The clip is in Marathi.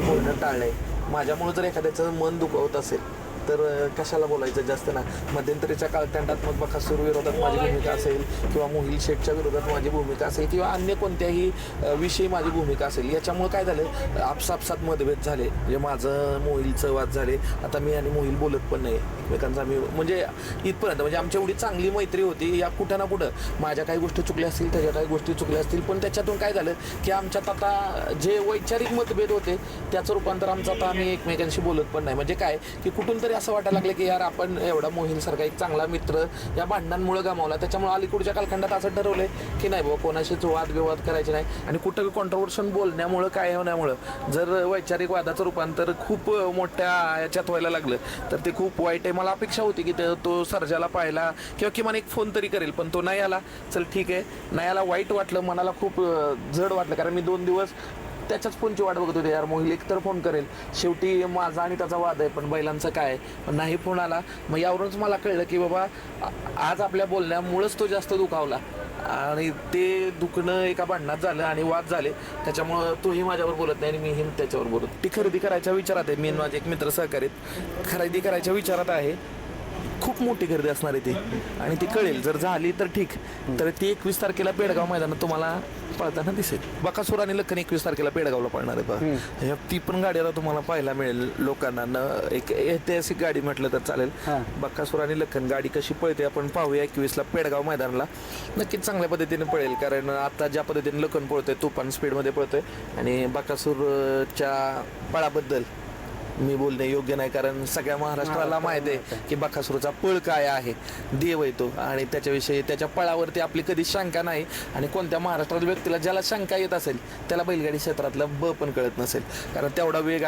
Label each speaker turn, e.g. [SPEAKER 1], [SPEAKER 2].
[SPEAKER 1] बद्दल बोलणं टाळलंय. माझ्यामुळे जर एखाद्याचं मन दुखवत असेल तर कशाला बोलायचं जास्त ना? मध्यंतरीच्या कालखंडात मग बकासूर विरोधात माझी भूमिका असेल किंवा मोहिल शेठच्या विरोधात माझी भूमिका असेल किंवा अन्य कोणत्याही विषयी माझी भूमिका असेल याच्यामुळे काय झालं? आपसापसात मतभेद झाले. म्हणजे माझं मोहिलचं वाद झाले. आता मी आणि मोहिल बोलत पण नाही. एकमेकांचा मी म्हणजे इथपर्यंत म्हणजे आमची एवढी चांगली मैत्री होती या कुठं ना कुठं. माझ्या काही गोष्टी चुकल्या असतील त्याच्या काही गोष्टी चुकल्या असतील पण त्याच्यातून काय झालं की आमच्यात आता जे वैचारिक मतभेद होते त्याचं रूपांतर आमचं आता आम्ही एकमेकांशी बोलत पण नाही. म्हणजे काय? की कुठून तरी असं वाटायला लागलं की यार आपण एवढा मोहीलसारखा एक चांगला मित्र या भांडणांमुळे गमावला. त्याच्यामुळे अलीकडच्या कालखंडात असं ठरवलं की नाही बाबा कोणाशीच वादविवाद करायचे नाही. आणि कुठं कॉन्ट्रोवर्शन बोलण्यामुळं काय होण्यामुळं. जर वैचारिक वादाचं रूपांतर खूप मोठ्या याच्यात व्हायला लागलं तर ते खूप वाईट आहे. मला अपेक्षा होती की तो सर्जाला पाहिला किंवा किमान एक फोन तरी करेल पण तो नाही आला. चल ठीक आहे. नाही आला वाईट वाटलं मनाला खूप जड वाटलं. कारण मी दोन दिवस त्याच्याच फोनची वाट बघत होते? यार मोहिल एक तर फोन करेल. शेवटी माझा आणि त्याचा वाद आहे पण बैलांचं काय पण नाही फोन आला. मग यावरूनच मला कळलं की बाबा आज आपल्या बोलण्यामुळंच तो जास्त दुखावला. आणि ते दुखणं एका भांडणात झालं आणि वाद झाले. त्याच्यामुळं तोही माझ्यावर बोलत नाही आणि मीही त्याच्यावर बोलत ती खरेदी करायच्या विचारात आहे. मी माझे एक मित्र सहकारीत खरेदी करायच्या विचारात आहे. खूप मोठी गर्दी असणार आहे ती. आणि ती कळेल. जर झाली तर ठीक. तर ती एकवीस तारखेला पेडगाव मैदानात तुम्हाला पळताना दिसेल. बकासूर आणि लखन एकवीस तारखेला पेडगावला पळणार आहे बघा. ह्या ती पण गाडी आता तुम्हाला पाहायला मिळेल लोकांना. न एक ऐतिहासिक गाडी म्हटलं तर चालेल. बकासूर आणि लखन गाडी कशी पळते आपण पाहूया एकवीसला पेडगाव मैदानाला. नक्कीच चांगल्या पद्धतीने पळेल. कारण आता ज्या पद्धतीने लखन पळतोय तुफान स्पीडमध्ये पळतोय. आणि बकासूरच्या पळाबद्दल मी बोलणे योग्य नाही कारण सगळ्या महाराष्ट्राला माहीत आहे की बकासूरचा पळ काय आहे देव आहे तो. आणि त्याच्याविषयी त्याच्या पळावरती आपली कधी शंका नाही. आणि कोणत्या महाराष्ट्रातील व्यक्तीला ज्याला शंका येत असेल त्याला बैलगाडी क्षेत्रातलं ब पण कळत नसेल. कारण तेवढा वेग